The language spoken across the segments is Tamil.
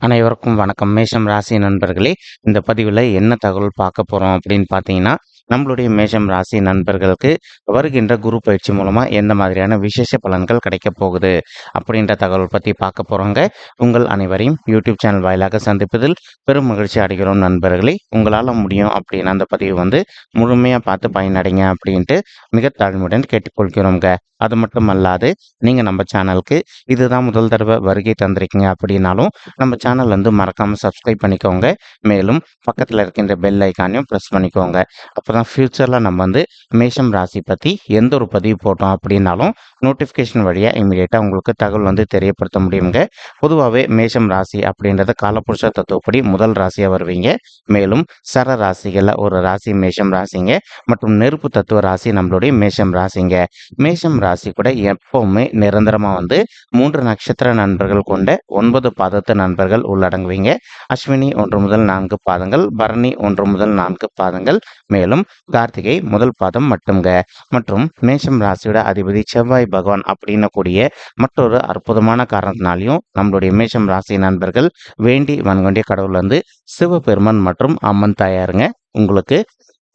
அனைவருக்கும் வணக்கம். மேஷம் ராசி நண்பர்களே இந்த பதிவில் என்ன தகவல் பார்க்க போகிறோம் அப்படின்னு பார்த்தீங்கன்னா நம்மளுடைய மேஷம் ராசி நண்பர்களுக்கு வருகின்ற குரு பயிற்சி மூலமாக எந்த மாதிரியான விசேஷ பலன்கள் கிடைக்க போகுது அப்படின்ற தகவல் பற்றி பார்க்க போகிறோங்க உங்கள் அனைவரையும் யூடியூப் சேனல் வாயிலாக சந்திப்பதில் பெரும் மகிழ்ச்சி அடைகிறோம் நண்பர்களே. உங்களால் முடியும் அப்படின்னு அந்த பதிவு வந்து முழுமையாக பார்த்து பயனடைங்க அப்படின்ட்டு மிக தாழ்மையுடன் கேட்டுக்கொள்கிறோங்க அது மட்டும் அல்லாது நீங்கள் நம்ம சேனலுக்கு இதுதான் முதல் தடவை வருகை தந்திருக்கீங்க அப்படின்னாலும் நம்ம சேனல் வந்து மறக்காமல் சப்ஸ்கிரைப் பண்ணிக்கோங்க. மேலும் பக்கத்தில் இருக்கின்ற பெல் ஐக்கானையும் ப்ரெஸ் பண்ணிக்கோங்க. அப்போ தான் ஃப்யூச்சரில் நம்ம வந்து மேஷம் ராசி பற்றி எந்த ஒரு பதிவு போட்டோம் அப்படின்னாலும் நோட்டிஃபிகேஷன் வழியாக இமீடியட்டாக உங்களுக்கு தகவல் வந்து தெரியப்படுத்த முடியுங்க. பொதுவாகவே மேஷம் ராசி அப்படின்றத காலப்புருஷ தத்துவப்படி முதல் ராசியாக வருவீங்க. மேலும் சர ராசிகளில் ஒரு ராசி மேஷம் ராசிங்க. மற்றும் நெருப்பு தத்துவ ராசி நம்மளுடைய மேஷம் ராசிங்க. மேஷம் ராசி கூட எப்பவுமே நிரந்தரமாக வந்து மூன்று நட்சத்திர நண்பர்கள் கொண்ட ஒன்பது பாதத்து நண்பர்கள் உள்ளடங்குவீங்க. அஸ்வினி ஒன்று முதல் நான்கு பாதங்கள். பரணி ஒன்று முதல் நான்கு பாதங்கள். மேலும் கார்த்திகை முதல் பாதம் மட்டும்ங்க மற்றும் மேஷம் ராசியோட அதிபதி செவ்வாய் பகவான் அப்படின்னு கூடிய மற்றொரு அற்புதமான காரணத்தினாலையும் நம்மளுடைய மேஷம் ராசி நண்பர்கள் வேண்டி வன்கொண்டிய கடவுள் வந்து சிவபெருமன் மற்றும் அம்மன் தாயாருங்க. உங்களுக்கு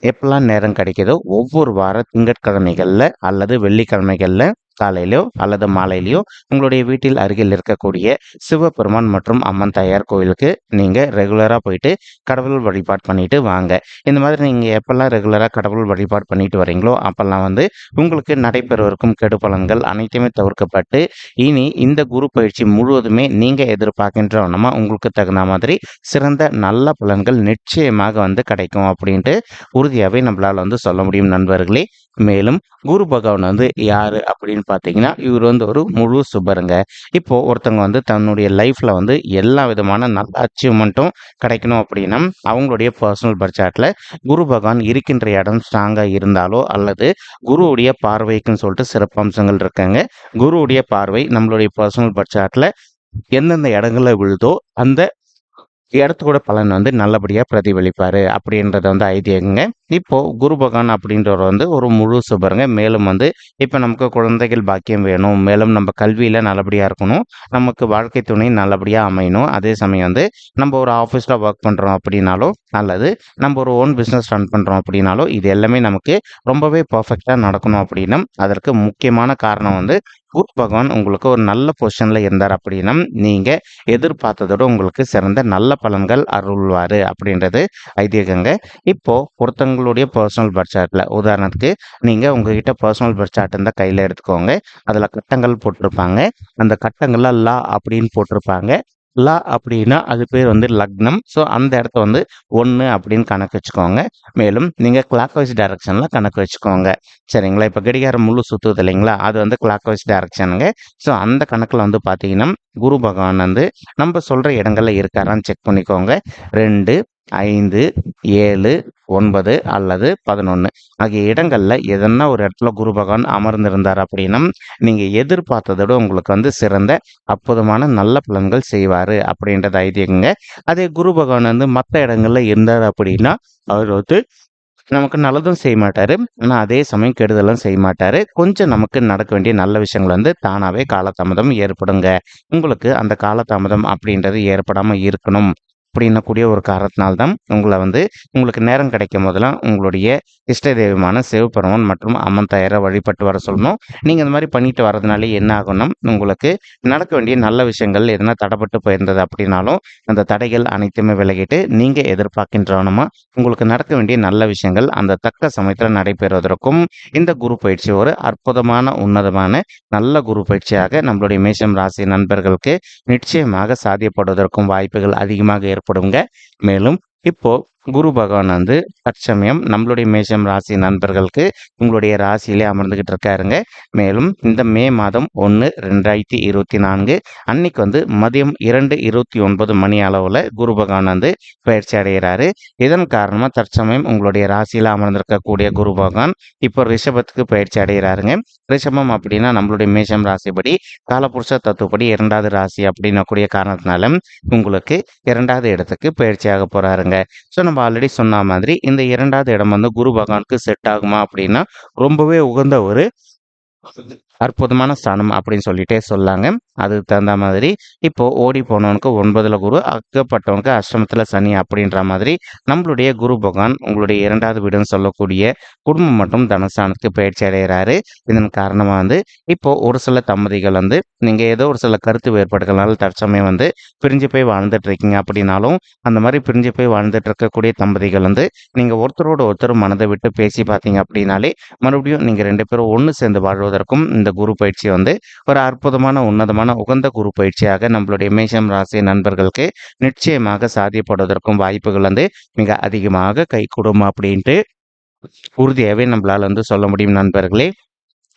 எப்பெல்லாம் நேரம் கிடைக்குதோ ஒவ்வொரு வார திங்கட்கிழமைகளில் அல்லது வெள்ளிக்கிழமைகளில் காலையிலோ அல்லது மாலையிலையோ உங்களுடைய வீட்டில் அருகில் இருக்கக்கூடிய சிவபெருமான் மற்றும் அம்மன் தாயார் கோயிலுக்கு நீங்கள் ரெகுலராக போயிட்டு கடவுள் வழிபாடு பண்ணிட்டு வாங்க. இந்த மாதிரி நீங்கள் எப்பெல்லாம் ரெகுலராக கடவுள் வழிபாடு பண்ணிட்டு வரீங்களோ அப்பெல்லாம் வந்து உங்களுக்கு நடைபெறவிருக்கும் கெடு பலன்கள் அனைத்துமே தவிர்க்கப்பட்டு இனி இந்த குரு பயிற்சி முழுவதுமே நீங்கள் எதிர்பார்க்கின்ற வண்ணமாக உங்களுக்கு தகுந்த மாதிரி சிறந்த நல்ல பலன்கள் நிச்சயமாக வந்து கிடைக்கும் அப்படின்ட்டு உறுதியாகவே நம்மளால் வந்து சொல்ல முடியும் நண்பர்களே. மேலும் குரு பகவான் வந்து யார் அப்படின்னு பார்த்தீங்கன்னா இவர் வந்து ஒரு முழு சுபருங்க. இப்போ ஒருத்தவங்க வந்து தன்னுடைய லைஃப்பில் வந்து எல்லா விதமான நல்ல அச்சீவ்மெண்ட்டும் கிடைக்கணும் அப்படின்னா அவங்களுடைய பர்சனல் பட்ஜெட்டில் குரு பகவான் இருக்கின்ற இடம் ஸ்ட்ராங்காக இருந்தாலோ அல்லது குருவுடைய பார்வைக்குன்னு சொல்லிட்டு சிறப்பம்சங்கள் இருக்காங்க. குருவுடைய பார்வை நம்மளுடைய பர்சனல் பட்ஜெட்டில் எந்தெந்த இடங்களில் விழுதோ அந்த இடத்தோட பலன் வந்து நல்லபடியாக பிரதிபலிப்பார் அப்படின்றத வந்து ஐதியங்க இப்போது குரு பகவான் அப்படின்றவர் வந்து ஒரு முழு சுபருங்க. மேலும் வந்து இப்போ நமக்கு குழந்தைகள் பாக்கியம் வேணும். மேலும் நம்ம கல்வியில் நல்லபடியாக இருக்கணும். நமக்கு வாழ்க்கை துணை நல்லபடியாக அமையணும். அதே சமயம் வந்து நம்ம ஒரு ஆஃபீஸில் ஒர்க் பண்ணுறோம் அப்படின்னாலோ அல்லது நம்ம ஒரு ஓன் பிஸ்னஸ் ரன் பண்ணுறோம் அப்படின்னாலோ இது எல்லாமே நமக்கு ரொம்பவே பர்ஃபெக்டாக நடக்கணும் அப்படின்னா அதற்கு முக்கியமான காரணம் வந்து குரு பகவான் உங்களுக்கு ஒரு நல்ல பொசிஷனில் இருந்தார் அப்படின்னா நீங்கள் எதிர்பார்த்ததோட உங்களுக்கு சிறந்த நல்ல பலன்கள் அருள்வார் அப்படின்றது ஐதீகங்க. இப்போது ஒருத்தங்களுடைய பர்சனல் பட்ஜெட்டில் உதாரணத்துக்கு நீங்கள் உங்ககிட்ட பர்சனல் பட்ஜெட் இருந்தால் கையில் எடுத்துக்கோங்க. அதில் கட்டங்கள் போட்டிருப்பாங்க. அந்த கட்டங்கள்லாம் லா அப்படின்னு போட்டிருப்பாங்க. லா அப்படின்னா அது பேர் வந்து லக்னம். ஸோ அந்த இடத்த வந்து ஒன்று அப்படின்னு கணக்கு வச்சுக்கோங்க. மேலும் நீங்கள் கிளாக் வைஸ் டைரக்ஷனில் கணக்கு வச்சுக்கோங்க. சரிங்களா? இப்போ கடிகாரம் முழு சுற்றுது இல்லைங்களா? அது வந்து கிளாக் வைஸ் டைரக்ஷனுங்க ஸோ அந்த கணக்கில் வந்து பார்த்தீங்கன்னா குரு பகவான் வந்து நம்ம சொல்கிற இடங்களில் இருக்காரான்னு செக் பண்ணிக்கோங்க. ரெண்டு ஐந்து ஏழு ஒன்பது அல்லது பதினொன்று ஆகிய இடங்களில் எதனா ஒரு இடத்துல குரு பகவான் அமர்ந்திருந்தார் அப்படின்னா நீங்கள் எதிர்பார்த்ததோட உங்களுக்கு வந்து சிறந்த அற்புதமான நல்ல பலன்கள் செய்வார் அப்படின்றது ஐதீகங்க. அதே குரு பகவான் வந்து மற்ற இடங்கள்ல இருந்தார் அப்படின்னா அவர் வந்து நமக்கு நல்லதும் செய்ய மாட்டார். ஆனால் அதே சமயம் கெடுதலும் செய்ய மாட்டார். கொஞ்சம் நமக்கு நடக்க வேண்டிய நல்ல விஷயங்கள் வந்து தானாகவே காலதாமதம் ஏற்படுங்க. உங்களுக்கு அந்த காலதாமதம் அப்படின்றது ஏற்படாமல் இருக்கணும். அப்படின்னக்கூடிய ஒரு காரணத்தினால்தான் உங்களை வந்து உங்களுக்கு நேரம் கிடைக்கும் போதெல்லாம் உங்களுடைய இஷ்ட தெய்வமான சிவபெருமான் மற்றும் அம்மன் தயாரை வழிபட்டு வர சொல்லணும். நீங்கள் இந்த மாதிரி பண்ணிட்டு வரதுனாலே என்ன ஆகும்னா உங்களுக்கு நடக்க வேண்டிய நல்ல விஷயங்கள் எதனா தடைப்பட்டு போயிருந்தது அப்படின்னாலும் அந்த தடைகள் அனைத்துமே விலகிட்டு நீங்கள் எதிர்பார்க்கின்றவனமா உங்களுக்கு நடக்க வேண்டிய நல்ல விஷயங்கள் அந்த தக்க சமயத்தில் நடைபெறுவதற்கும் இந்த குரு பயிற்சி ஒரு அற்புதமான உன்னதமான நல்ல குரு பயிற்சியாக நம்மளுடைய மேஷம் ராசி நண்பர்களுக்கு நிச்சயமாக சாத்தியப்படுவதற்கும் வாய்ப்புகள் அதிகமாக ஏற்படுங்க. மேலும் இப்போ குரு பகவான் வந்து தற்சமயம் நம்மளுடைய மேஷம் ராசி நண்பர்களுக்கு உங்களுடைய ராசியிலே அமர்ந்துகிட்டு இருக்காருங்க. மேலும் இந்த மே மாதம் ஒன்று ரெண்டாயிரத்தி இருபத்தி நான்கு அன்னைக்கு வந்து மதியம் இரண்டு இருபத்தி ஒன்பது மணி அளவில் குரு பகவான் வந்து பயிற்சி அடைகிறாரு. இதன் காரணமாக தற்சமயம் உங்களுடைய ராசியில் அமர்ந்திருக்கக்கூடிய குரு பகவான் இப்போ ரிஷபத்துக்கு பயிற்சி அடைகிறாருங்க. ரிஷபம் அப்படின்னா நம்மளுடைய மேஷம் ராசிப்படி காலபுருஷ தத்துவப்படி இரண்டாவது ராசி அப்படின்னக்கூடிய காரணத்தினால உங்களுக்கு இரண்டாவது இடத்துக்கு பயிற்சியாக போகிறாருங்க ஸோ நம்ம ஆல்ரெடி சொன்ன மாதிரி இந்த இரண்டாவது இடம் வந்து குரு பகவானுக்கு செட் ஆகுமா அப்படின்னா ரொம்பவே உகந்த ஒரு அற்புதமான ஸ்தானம் அப்படின்னு சொல்லிட்டே சொல்லாங்க. அதுக்கு தகுந்த மாதிரி இப்போ ஓடி போனவனுக்கு ஒன்பதுல குரு அக்கப்பட்டவனுக்கு அஷ்டமத்துல சனி அப்படின்ற மாதிரி நம்மளுடைய குரு பகவான் உங்களுடைய இரண்டாவது வீடுன்னு சொல்லக்கூடிய குடும்பம் மற்றும் தனஸ்தானத்துக்கு பயிற்சி அடைகிறாரு இதன் காரணமா வந்து இப்போ ஒரு சில தம்பதிகள் வந்து நீங்க ஏதோ ஒரு சில கருத்து வேறுபாடுகளால் தற்சமயம் வந்து பிரிஞ்சு போய் வாழ்ந்துட்டு இருக்கீங்க அப்படின்னாலும் அந்த மாதிரி பிரிஞ்சு போய் வாழ்ந்துட்டு இருக்கக்கூடிய தம்பதிகள் வந்து நீங்க ஒருத்தரோட ஒருத்தர் மனதை விட்டு பேசி பார்த்தீங்க அப்படின்னாலே மறுபடியும் நீங்க ரெண்டு பேரும் ஒன்று சேர்ந்து வாழ்வதற்கும் இந்த குரு பயிற்சி வந்து ஒரு அற்புதமான உன்னதமான உகந்த குரு பயிற்சியாக நம்மளுடைய மேஷம் ராசி நண்பர்களுக்கு நிச்சயமாக சாதியப்படுவதற்கும் வாய்ப்புகள் வந்து மிக அதிகமாக கைகூடும் அப்படின்ட்டு உறுதியாகவே நம்மளால வந்து சொல்ல முடியும் நண்பர்களே.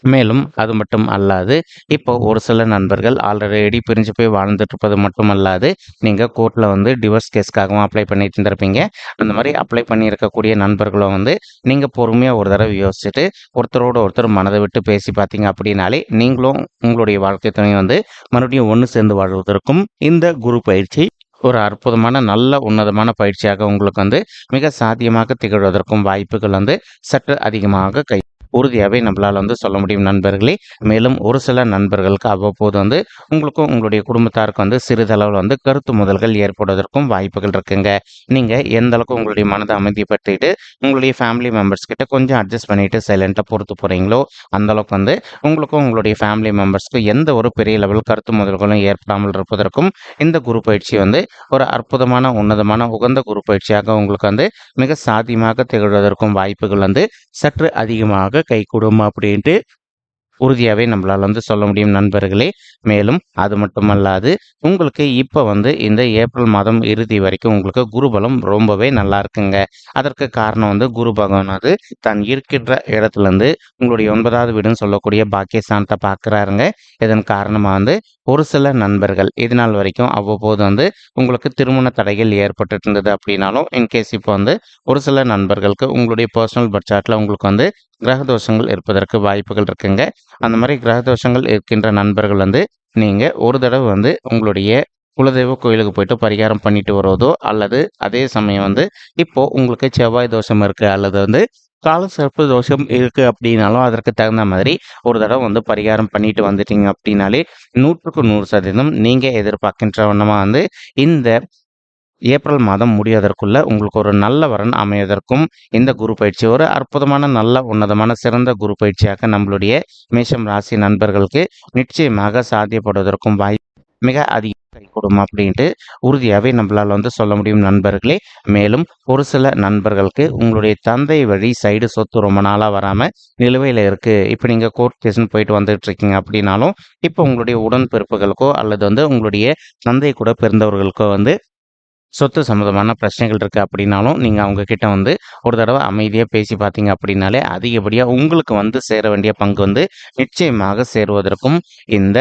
மேலும் அது மட்டும் அல்லாது இப்போ ஒரு சில நண்பர்கள் ஆல்ரெடி பிரிஞ்சு போய் வாழ்ந்துட்டு இருப்பது மட்டும் அல்லாது நீங்கள் கோர்ட்டில் வந்து டிவோர்ஸ் கேஸ்க்காகவும் அப்ளை பண்ணிட்டு இருந்திருப்பீங்க. அந்த மாதிரி அப்ளை பண்ணியிருக்கக்கூடிய நண்பர்களும் வந்து நீங்கள் பொறுமையாக ஒரு தடவை யோசிச்சுட்டு ஒருத்தரோட ஒருத்தர் மனதை விட்டு பேசி பார்த்தீங்க அப்படின்னாலே நீங்களும் உங்களுடைய வாழ்க்கை துணை வந்து மறுபடியும் ஒன்று சேர்ந்து வாழ்வதற்கும் இந்த குரு பயிற்சி ஒரு அற்புதமான நல்ல உன்னதமான பயிற்சியாக உங்களுக்கு வந்து மிக சாத்தியமாக திகழ்வதற்கும் வாய்ப்புகள் வந்து சற்று அதிகமாக கை உறுதியாகவே நம்மளால் வந்து சொல்ல முடியும் நண்பர்களே. மேலும் ஒரு சில நண்பர்களுக்கு அவ்வப்போது வந்து உங்களுக்கும் உங்களுடைய குடும்பத்தாருக்கு வந்து சிறிதளவில் வந்து கருத்து முதல்கள் ஏற்படுவதற்கும் வாய்ப்புகள் இருக்குங்க. நீங்கள் எந்த அளவுக்கு உங்களுடைய மனதை அமைதிப்படுத்திட்டு உங்களுடைய ஃபேமிலி மெம்பர்ஸ் கிட்ட கொஞ்சம் அட்ஜஸ்ட் பண்ணிட்டு சைலண்ட்டாக பொறுத்து போகிறீங்களோ அந்த அளவுக்கு வந்து உங்களுக்கும் உங்களுடைய ஃபேமிலி மெம்பர்ஸ்க்கும் எந்த ஒரு பெரிய லெவல் கருத்து முதல்களும் ஏற்படாமல் இருப்பதற்கும் இந்த குரு பயிற்சி வந்து ஒரு அற்புதமான உன்னதமான உகந்த குரு பயிற்சியாக உங்களுக்கு வந்து மிக சாத்தியமாக திகழ்வதற்கும் வாய்ப்புகள் வந்து சற்று அதிகமாக கைகூடும் அப்படின்ட்டு உறுதியாகவே நம்மளால் வந்து சொல்ல முடியும் நண்பர்களே. மேலும் அது மட்டுமல்லாது உங்களுக்கு இப்போ வந்து இந்த ஏப்ரல் மாதம் இறுதி வரைக்கும் உங்களுக்கு குருபலம் ரொம்பவே நல்லா இருக்குங்க. அதற்கு காரணம் வந்து குரு பகவானது தான் இருக்கின்ற இடத்துலேருந்து உங்களுடைய ஒன்பதாவது வீடுன்னு சொல்லக்கூடிய பாக்கியஸ்தானத்தை பார்க்குறாருங்க. இதன் காரணமாக வந்து ஒரு சில நண்பர்கள் இது நாள் வரைக்கும் அவ்வப்போது வந்து உங்களுக்கு திருமண தடைகள் ஏற்பட்டு இருந்தது அப்படின்னாலும் இன்கேஸ் இப்போ வந்து ஒரு சில நண்பர்களுக்கு உங்களுடைய பர்சனல் பட்ஜெட்டில் உங்களுக்கு வந்து கிரக தோஷங்கள் இருப்பதற்கு வாய்ப்புகள் இருக்குங்க. அந்த மாதிரி கிரக தோஷங்கள் இருக்கின்ற நண்பர்கள் வந்து நீங்கள் ஒரு தடவை வந்து உங்களுடைய குலதெய்வ கோயிலுக்கு போயிட்டு பரிகாரம் பண்ணிட்டு வருவதோ அல்லது அதே சமயம் வந்து இப்போ உங்களுக்கு செவ்வாய் தோஷம் இருக்குது அல்லது வந்து கால சிறப்பு தோஷம் இருக்குது அப்படின்னாலும் அதற்கு தகுந்த மாதிரி ஒரு தடவை வந்து பரிகாரம் பண்ணிட்டு வந்துட்டீங்க அப்படின்னாலே நூற்றுக்கு நூறு சதவீதம் நீங்கள் எதிர்பார்க்கின்ற வண்ணமாக வந்து இந்த ஏப்ரல் மாதம் முடியதற்குள்ள உங்களுக்கு ஒரு நல்ல வரன் அமையதற்கும் இந்த குரு பயிற்சி ஒரு அற்புதமான நல்ல உன்னதமான சிறந்த குரு பயிற்சியாக நம்மளுடைய மேஷம் ராசி நண்பர்களுக்கு நிச்சயமாக சாத்தியப்படுவதற்கும் வாய்ப்பு மிக அதிக கைகூடும் அப்படின்ட்டு உறுதியாகவே நம்மளால் வந்து சொல்ல முடியும் நண்பர்களே. மேலும் ஒரு சில நண்பர்களுக்கு உங்களுடைய தந்தை வழி சைடு சொத்து ரொம்ப நாளாக வராமல் நிலுவையில் இருக்குது இப்போ நீங்கள் கோர்ட் கேஸ்ன்னு போயிட்டு வந்துட்டு இருக்கீங்க அப்படின்னாலும் இப்போ உங்களுடைய உடன்பிறப்புகளுக்கோ அல்லது வந்து உங்களுடைய தந்தை கூட பிறந்தவர்களுக்கோ வந்து சொத்து சம்மந்தமான பிரச்சனைகள் இருக்குது அப்படின்னாலும் நீங்கள் அவங்கக்கிட்ட வந்து ஒரு தடவை அமைதியாக பேசி பார்த்தீங்க அப்படின்னாலே அதிகப்படியாக உங்களுக்கு வந்து சேர வேண்டிய பங்கு வந்து நிச்சயமாக சேருவதற்கும் இந்த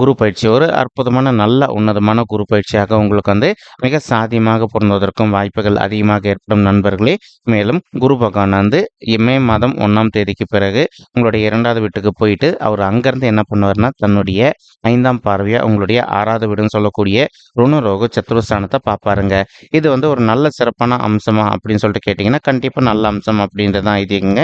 குரு பயிற்சி. ஒரு அற்புதமான நல்ல உன்னதமான குரு பயிற்சியாக உங்களுக்கு வந்து மிக சாதியமாக பொருந்துவதற்கும் வாய்ப்புகள் அதிகமாக ஏற்படும் நண்பர்களே. மேலும் குரு பகவான் வந்து மே மாதம் ஒன்றாம் தேதிக்கு பிறகு உங்களுடைய இரண்டாவது வீட்டுக்கு போயிட்டு அவர் அங்கேருந்து என்ன பண்ணுவார்னா தன்னுடைய ஐந்தாம் பார்வையாக உங்களுடைய ஆறாவது வீடுன்னு சொல்லக்கூடிய ருணரோக சத்துருஸ்தானத்தை பார்ப்பாருங்க. இது வந்து ஒரு நல்ல சிறப்பான அம்சமா அப்படின்னு சொல்லிட்டு கேட்டிங்கன்னா கண்டிப்பாக நல்ல அம்சம் அப்படின்றது தான் இதுங்க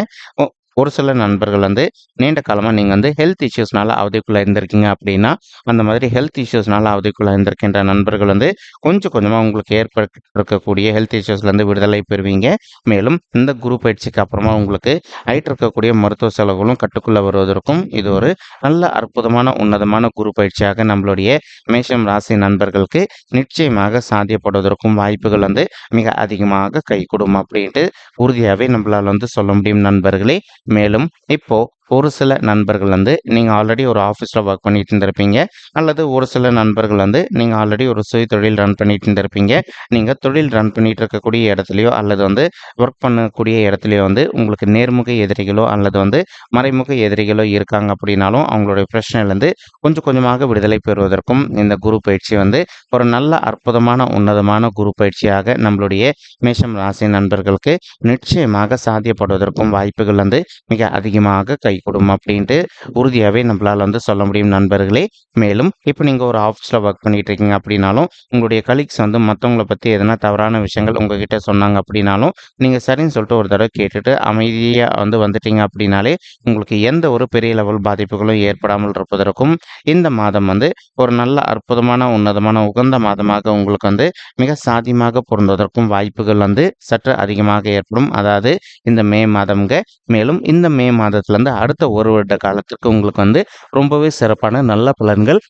ஒரு சில நண்பர்கள் வந்து நீண்ட காலமாக நீங்கள் வந்து ஹெல்த் இஷ்யூஸ்னால அவதிக்குள்ளே இருந்திருக்கீங்க அப்படின்னா அந்த மாதிரி ஹெல்த் இஷ்யூஸ்னால அவதிக்குள்ளே இருந்திருக்கின்ற நண்பர்கள் வந்து கொஞ்சம் கொஞ்சமாக உங்களுக்கு ஏற்பட்டு இருக்கக்கூடிய ஹெல்த் இஷ்யூஸ்லேருந்து விடுதலை பெறுவீங்க. மேலும் இந்த குரு பயிற்சிக்கு அப்புறமா உங்களுக்கு ஆயிட்டு இருக்கக்கூடிய மருத்துவ செலவுகளும் கட்டுக்குள்ளே வருவதற்கும் இது ஒரு நல்ல அற்புதமான உன்னதமான குரு பயிற்சியாக நம்மளுடைய மேஷம் ராசி நண்பர்களுக்கு நிச்சயமாக சாத்தியப்படுவதற்கும் வாய்ப்புகள் வந்து மிக அதிகமாக கை கொடுக்கும் அப்படின்ட்டு உறுதியாகவே நம்மளால் வந்து சொல்ல முடியும் நண்பர்களே. மேலும் இப்போ ஒரு சில நண்பர்கள் வந்து நீங்கள் ஆல்ரெடி ஒரு ஆஃபீஸில் ஒர்க் பண்ணிட்டு இருந்திருப்பீங்க. அல்லது ஒரு சில நண்பர்கள் வந்து நீங்கள் ஆல்ரெடி ஒரு சுய தொழில் ரன் பண்ணிட்டு இருந்திருப்பீங்க. நீங்கள் தொழில் ரன் பண்ணிட்டு இருக்கக்கூடிய இடத்துலையோ அல்லது வந்து ஒர்க் பண்ணக்கூடிய இடத்துலையோ வந்து உங்களுக்கு நேர்முக எதிரிகளோ அல்லது வந்து மறைமுக எதிரிகளோ இருக்காங்க அப்படின்னாலும் அவங்களுடைய பிரச்சனையிலேருந்து கொஞ்சம் கொஞ்சமாக விடுதலை பெறுவதற்கும் இந்த குரு பயிற்சி வந்து ஒரு நல்ல அற்புதமான உன்னதமான குரு பயிற்சியாக நம்மளுடைய மேஷம் ராசி நண்பர்களுக்கு நிச்சயமாக சாத்தியப்படுவதற்கும் வாய்ப்புகள் வந்து மிக அதிகமாக கை கொடுக்கும் அப்படின்ட்டு உறுதியாகவே நம்மளால் வந்து சொல்ல முடியும் நண்பர்களே. மேலும் இப்போ நீங்கள் ஒரு ஆஃபீஸில் ஒர்க் பண்ணிட்டு இருக்கீங்க அப்படின்னாலும் உங்களுடைய கலீக்ஸ் வந்து மற்றவங்களை பற்றி எதனா தவறான விஷயங்கள் உங்ககிட்ட சொன்னாங்க அப்படின்னாலும் நீங்கள் சரின்னு சொல்லிட்டு ஒரு தடவை கேட்டுட்டு அமைதியாக வந்து வந்துட்டீங்க அப்படின்னாலே உங்களுக்கு எந்த ஒரு பெரிய லெவல் பாதிப்புகளும் ஏற்படாமல் இருப்பதற்கும் இந்த மாதம் வந்து ஒரு நல்ல அற்புதமான உன்னதமான உகந்த மாதமாக உங்களுக்கு வந்து மிக சாதியமாக பொருந்துவதற்கும் வாய்ப்புகள் வந்து சற்று அதிகமாக ஏற்படும். அதாவது இந்த மே மாதம்ங்க. மேலும் இந்த மே மாதத்துலேருந்து அடுத்த ஒரு வருட காலத்திற்கு உங்களுக்கு வந்து ரொம்பவே சிறப்பான நல்ல பலன்கள்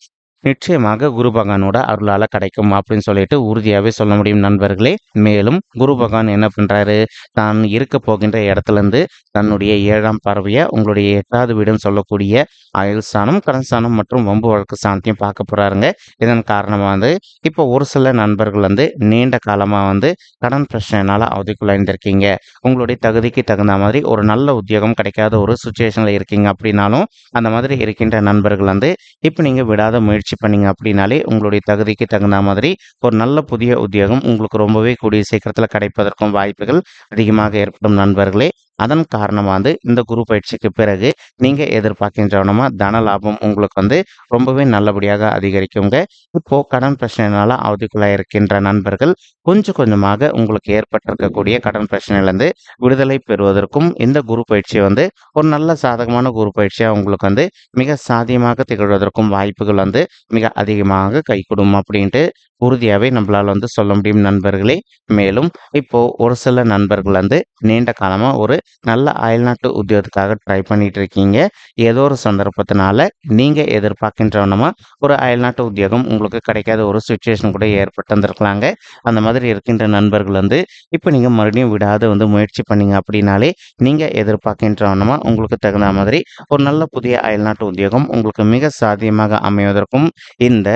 நிச்சயமாக குரு பகவானோட அருளால கிடைக்கும் அப்படின்னு சொல்லிட்டு உறுதியாகவே சொல்ல முடியும் நண்பர்களே. மேலும் குரு பகவான் என்ன பண்றாரு? தான் இருக்க போகின்ற இடத்துல இருந்து தன்னுடைய ஏழாம் பார்வையை உங்களுடைய எட்டாவது வீடுன்னு சொல்லக்கூடிய அயல் ஸ்தானம் கடன் ஸ்தானம் மற்றும் வம்பு வழக்கு ஸ்தானத்தையும் பார்க்க போறாருங்க. இதன் காரணமாக வந்து இப்போ ஒரு சில நண்பர்கள் வந்து நீண்ட காலமாக வந்து கடன் பிரச்சனைனால அவதிக்குள்ளாயிருந்திருக்கீங்க உங்களுடைய தகுதிக்கு தகுந்த மாதிரி ஒரு நல்ல உத்தியோகம் கிடைக்காத ஒரு சுச்சுவேஷனில் இருக்கீங்க அப்படின்னாலும் அந்த மாதிரி இருக்கின்ற நண்பர்கள் வந்து இப்போ நீங்கள் விடாத முயற்சி பண்ணீங்க அப்படின்னாலே உங்களுடைய தகுதிக்கு தகுந்த மாதிரி ஒரு நல்ல புதிய உத்தியோகம் உங்களுக்கு ரொம்பவே கூடிய சீக்கிரத்தில் கிடைப்பதற்கும் வாய்ப்புகள் அதிகமாக ஏற்படும் நண்பர்களே. அதன் காரணமாக வந்து இந்த குரு பயிற்சிக்கு பிறகு நீங்கள் எதிர்பார்க்கின்றவனமா தன லாபம் உங்களுக்கு வந்து ரொம்பவே நல்லபடியாக அதிகரிக்குங்க. இப்போ கடன் பிரச்சனைனால அவதிக்குள்ளாக இருக்கின்ற நண்பர்கள் கொஞ்சம் கொஞ்சமாக உங்களுக்கு ஏற்பட்டிருக்கக்கூடிய கடன் பிரச்சனையிலேருந்து விடுதலை பெறுவதற்கும் இந்த குரு பயிற்சி வந்து ஒரு நல்ல சாதகமான குரு பயிற்சியாக உங்களுக்கு வந்து மிக சாதியமாக திகழ்வதற்கும் வாய்ப்புகள் வந்து மிக அதிகமாக கைகூடும் அப்படின்ட்டு உறுதியாகவே நம்மளால் வந்து சொல்ல முடியும் நண்பர்களே. மேலும் இப்போ ஒரு சில நண்பர்கள் வந்து நீண்ட காலமாக ஒரு நல்ல அயல்நாட்டு உத்தியோகத்துக்காக ட்ரை பண்ணிட்டு இருக்கீங்க ஏதோ ஒரு சந்தர்ப்பத்தினால நீங்கள் எதிர்பார்க்கின்றவனமா ஒரு அயல்நாட்டு உத்தியோகம் உங்களுக்கு கிடைக்காத ஒரு சுச்சுவேஷன் கூட ஏற்பட்டு வந்திருக்கலாங்க அந்த மாதிரி இருக்கின்ற நண்பர்கள் வந்து இப்போ நீங்கள் மறுபடியும் விடாத வந்து முயற்சி பண்ணீங்க அப்படின்னாலே நீங்கள் எதிர்பார்க்கின்றவனமா உங்களுக்கு தகுந்த மாதிரி ஒரு நல்ல புதிய அயல்நாட்டு உத்தியோகம் உங்களுக்கு மிக சாத்தியமாக அமைவதற்கும் இந்த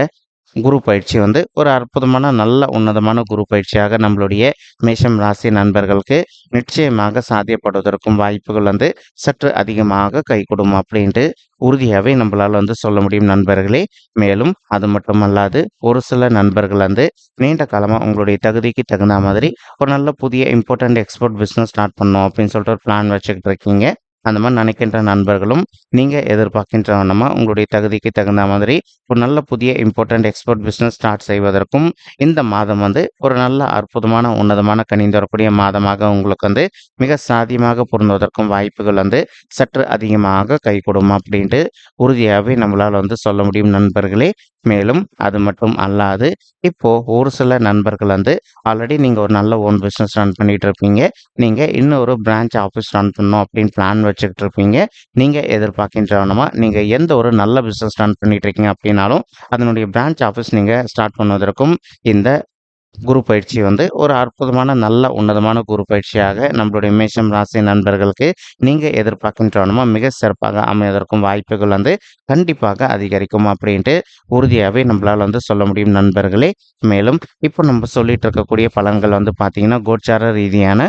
குரு பயிற்சி வந்து ஒரு அற்புதமான நல்ல உன்னதமான குரு பயிற்சியாக நம்மளுடைய மேஷம் ராசி நண்பர்களுக்கு நிச்சயமாக சாத்தியப்படுவதற்கும் வாய்ப்புகள் வந்து சற்று அதிகமாக கைகூடும் அப்படின்ட்டு உறுதியாகவே நம்மளால் வந்து சொல்ல முடியும் நண்பர்களே. மேலும் அது மட்டுமல்லாது ஒரு சில நண்பர்கள் வந்து நீண்ட காலமாக உங்களுடைய தகுதிக்கு தகுந்த மாதிரி ஒரு நல்ல புதிய இம்பார்ட்டண்ட் எக்ஸ்போர்ட் பிஸ்னஸ் ஸ்டார்ட் பண்ணோம் அப்படின்னு சொல்லிட்டு ஒரு பிளான் வச்சுக்கிட்டு இருக்கீங்க. அந்த மாதிரி நினைக்கின்ற நண்பர்களும் நீங்கள் எதிர்பார்க்கின்ற வண்ணமாக உங்களுடைய தகுதிக்கு தகுந்த மாதிரி ஒரு நல்ல புதிய இம்பார்ட்டண்ட் எக்ஸ்போர்ட் பிஸ்னஸ் ஸ்டார்ட் செய்வதற்கும் இந்த மாதம் வந்து ஒரு நல்ல அற்புதமான உன்னதமான கணிந்து வரக்கூடிய மாதமாக உங்களுக்கு வந்து மிக சாதியமாக பொருந்துவதற்கும் வாய்ப்புகள் வந்து சற்று அதிகமாக கை கொடுக்கும் அப்படின்ட்டு உறுதியாகவே நம்மளால் வந்து சொல்ல முடியும் நண்பர்களே. மேலும் அது மட்டும் அல்லாது இப்போ ஒரு சில நண்பர்கள் வந்து ஆல்ரெடி நீங்கள் ஒரு நல்ல ஓன் பிஸ்னஸ் ரன் பண்ணிட்டு இருப்பீங்க. நீங்கள் இன்னொரு பிரான்ச் ஆஃபீஸ் ரன் பண்ணணும் அப்படின்னு பிளான் வச்சுக்கிட்டு இருப்பீங்க. நீங்கள் பார்க்கின்றவனமா நீங்கள் எந்த ஒரு நல்ல பிஸ்னஸ் ரன் பண்ணிட்டு இருக்கீங்க அப்படின்னாலும் அதனுடைய பிரான்ச் ஆஃபீஸ் நீங்கள் ஸ்டார்ட் பண்ணுவதற்கும் இந்த குரு பயிற்சி வந்து ஒரு அற்புதமான நல்ல உன்னதமான குரு பயிற்சியாக நம்மளுடைய மேஷம் ராசி நண்பர்களுக்கு நீங்கள் எதிர்பார்க்கின்றவனமா மிக சிறப்பாக அமைவதற்கும் வாய்ப்புகள் வந்து கண்டிப்பாக அதிகரிக்கும் அப்படின்ட்டு உறுதியாகவே நம்மளால் வந்து சொல்ல முடியும் நண்பர்களே. மேலும் இப்போ நம்ம சொல்லிட்டு இருக்கக்கூடிய பலன்கள் வந்து பார்த்தீங்கன்னா கோச்சார ரீதியான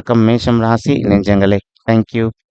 மேஷம் ராசி நெஞ்சங்களே தேங்க்யூ